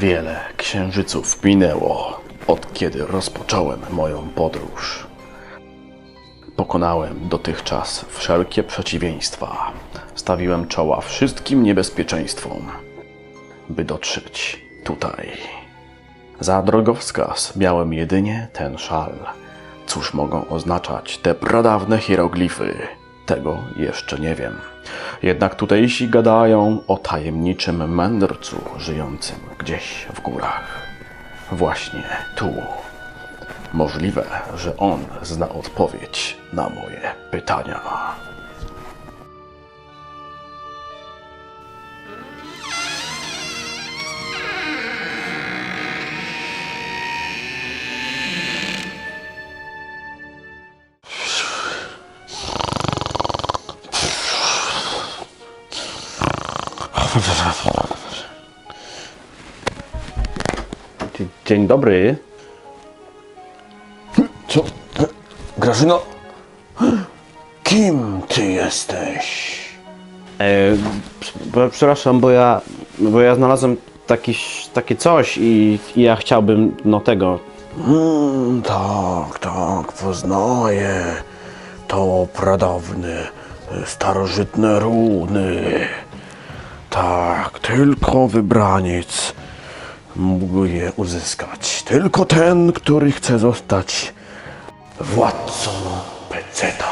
Wiele księżyców minęło, od kiedy rozpocząłem moją podróż. Pokonałem dotychczas wszelkie przeciwieństwa. Stawiłem czoła wszystkim niebezpieczeństwom, by dotrzeć tutaj. Za drogowskaz miałem jedynie ten szal. Cóż mogą oznaczać te pradawne hieroglify? Tego jeszcze nie wiem. Jednak tutejsi gadają o tajemniczym mędrcu żyjącym gdzieś w górach. Właśnie tu. Możliwe, że on zna odpowiedź na moje pytania. Dzień dobry. Co? Grażyno? Kim ty jesteś? E, prze- przepraszam, bo ja, bo ja znalazłem taki, takie coś i, i ja chciałbym, no tego. Mm, tak, tak, poznaję. To pradawne, starożytne runy. Tak, tylko wybraniec mógł je uzyskać. Tylko ten, który chce zostać władcą Peceta.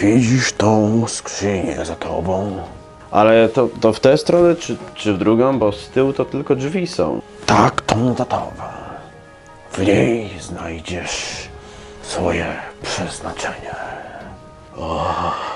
Widzisz tą skrzynię za tobą? Ale to, to w tę stronę, czy, czy w drugą, bo z tyłu to tylko drzwi są. Tak, tą za tobą. W niej znajdziesz swoje przeznaczenie. Tak,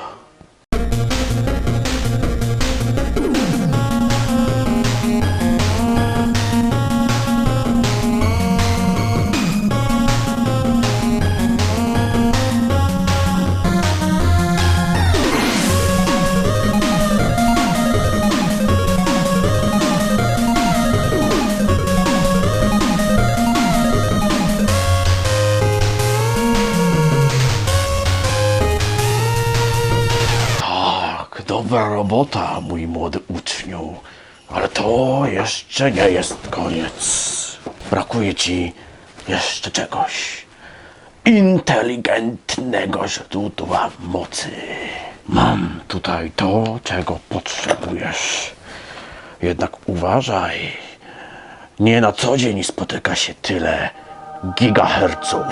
dobra robota, mój młody uczniu. Ale to jeszcze nie jest koniec. Brakuje ci jeszcze czegoś. Inteligentnego źródła mocy. Mam tutaj to, czego potrzebujesz. Jednak uważaj. Nie na co dzień spotyka się tyle gigaherców.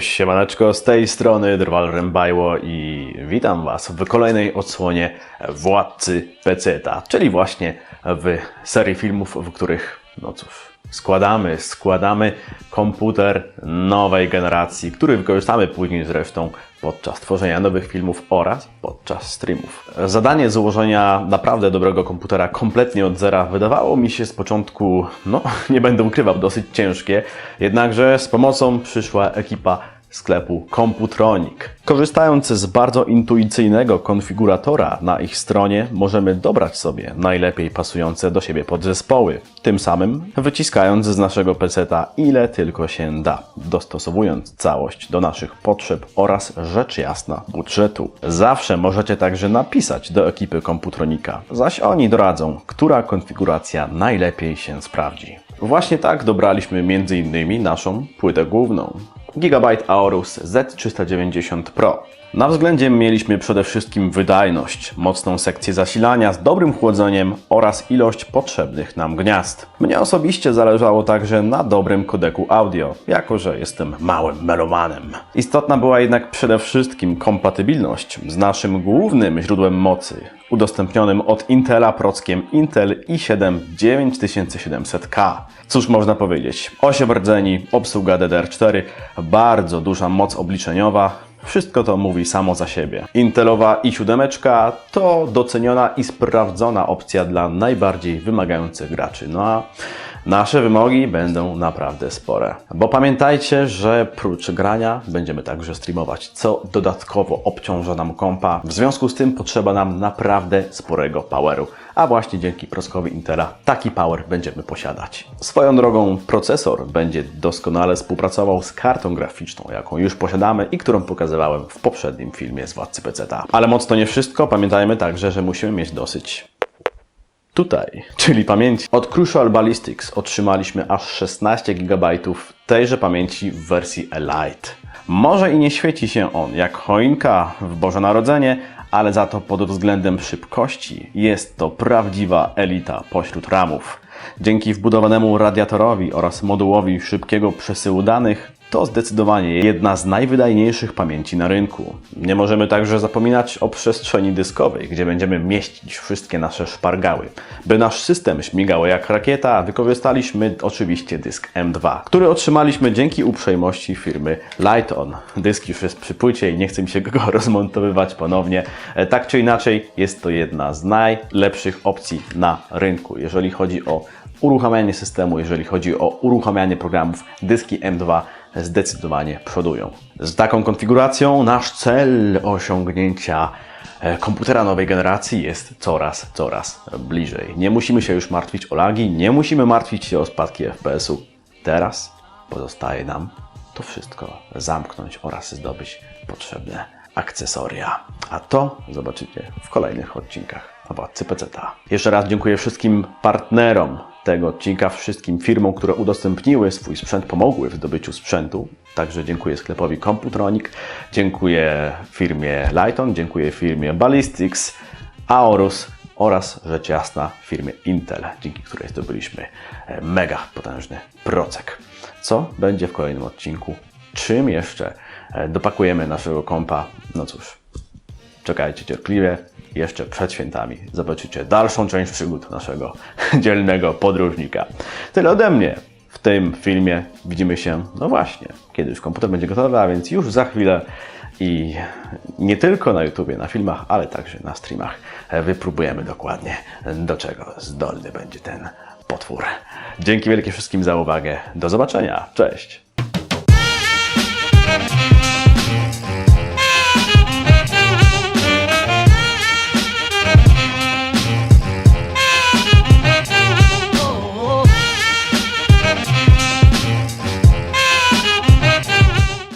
Siemaneczko, z tej strony Drwal Rębajło i witam Was w kolejnej odsłonie Władcy Peceta, czyli właśnie w serii filmów, w których, no cóż, składamy, składamy komputer nowej generacji, który wykorzystamy później zresztą podczas tworzenia nowych filmów oraz podczas streamów. Zadanie złożenia naprawdę dobrego komputera kompletnie od zera wydawało mi się z początku, no nie będę ukrywał, dosyć ciężkie, jednakże z pomocą przyszła ekipa sklepu Computronic. Korzystając z bardzo intuicyjnego konfiguratora na ich stronie, możemy dobrać sobie najlepiej pasujące do siebie podzespoły, tym samym wyciskając z naszego peceta ile tylko się da, dostosowując całość do naszych potrzeb oraz rzecz jasna budżetu. Zawsze możecie także napisać do ekipy Computronika, zaś oni doradzą, która konfiguracja najlepiej się sprawdzi. Właśnie tak dobraliśmy m.in. naszą płytę główną. Gigabyte Aorus Z390 Pro. Na względzie mieliśmy przede wszystkim wydajność, mocną sekcję zasilania z dobrym chłodzeniem oraz ilość potrzebnych nam gniazd. Mnie osobiście zależało także na dobrym kodeku audio, jako że jestem małym melomanem. Istotna była jednak przede wszystkim kompatybilność z naszym głównym źródłem mocy, udostępnionym od Intela prockiem Intel i7 9700K. Cóż można powiedzieć? 8 rdzeni, obsługa DDR4, bardzo duża moc obliczeniowa, Wszystko to mówi samo za siebie. Intelowa i7 to doceniona i sprawdzona opcja dla najbardziej wymagających graczy. No a nasze wymogi będą naprawdę spore. Bo pamiętajcie, że prócz grania będziemy także streamować, co dodatkowo obciąża nam kompa. W związku z tym potrzeba nam naprawdę sporego poweru. A właśnie dzięki proskowi Intela taki power będziemy posiadać. Swoją drogą procesor będzie doskonale współpracował z kartą graficzną, jaką już posiadamy i którą pokazywałem w poprzednim filmie z Władcy PC. Ale mocno nie wszystko. Pamiętajmy także, że musimy mieć dosyć tutaj, czyli pamięci. Od Crucial Ballistics otrzymaliśmy aż 16 GB tejże pamięci w wersji Elite. Może i nie świeci się on jak choinka w Boże Narodzenie, ale za to pod względem szybkości jest to prawdziwa elita pośród ramów. Dzięki wbudowanemu radiatorowi oraz modułowi szybkiego przesyłu danych to zdecydowanie jedna z najwydajniejszych pamięci na rynku. Nie możemy także zapominać o przestrzeni dyskowej, gdzie będziemy mieścić wszystkie nasze szpargały. By nasz system śmigał jak rakieta, wykorzystaliśmy oczywiście dysk M2, który otrzymaliśmy dzięki uprzejmości firmy Lighton. Dysk już jest przy płycie i nie chce mi się go rozmontowywać ponownie. E, Tak czy inaczej, jest to jedna z najlepszych opcji na rynku, jeżeli chodzi o uruchamianie systemu, jeżeli chodzi o uruchamianie programów, dyski M2 zdecydowanie przodują. Z taką konfiguracją nasz cel osiągnięcia e, komputera nowej generacji jest coraz, coraz bliżej. Nie musimy się już martwić o lagi, nie musimy martwić się o spadki FPS-u. Teraz pozostaje nam to wszystko zamknąć oraz zdobyć potrzebne akcesoria. A to zobaczycie w kolejnych odcinkach Władcy Peceta. Jeszcze raz dziękuję wszystkim partnerom tego odcinka, wszystkim firmom, które udostępniły swój sprzęt, pomogły w zdobyciu sprzętu. Także dziękuję sklepowi Computronic, dziękuję firmie Lighton, dziękuję firmie Ballistics, Aorus oraz rzecz jasna firmie Intel, dzięki której zdobyliśmy e, mega potężny procek. Co będzie w kolejnym odcinku? Czym jeszcze e, dopakujemy naszego kompa? No cóż, czekajcie cierpliwie. Jeszcze przed świętami zobaczycie dalszą część przygód naszego dzielnego podróżnika. Tyle ode mnie. W tym filmie widzimy się, no właśnie, kiedy już komputer będzie gotowy, a więc już za chwilę i nie tylko na YouTubie, na filmach, ale także na streamach wypróbujemy dokładnie, do czego zdolny będzie ten potwór. Dzięki wielkie wszystkim za uwagę. Do zobaczenia. Cześć.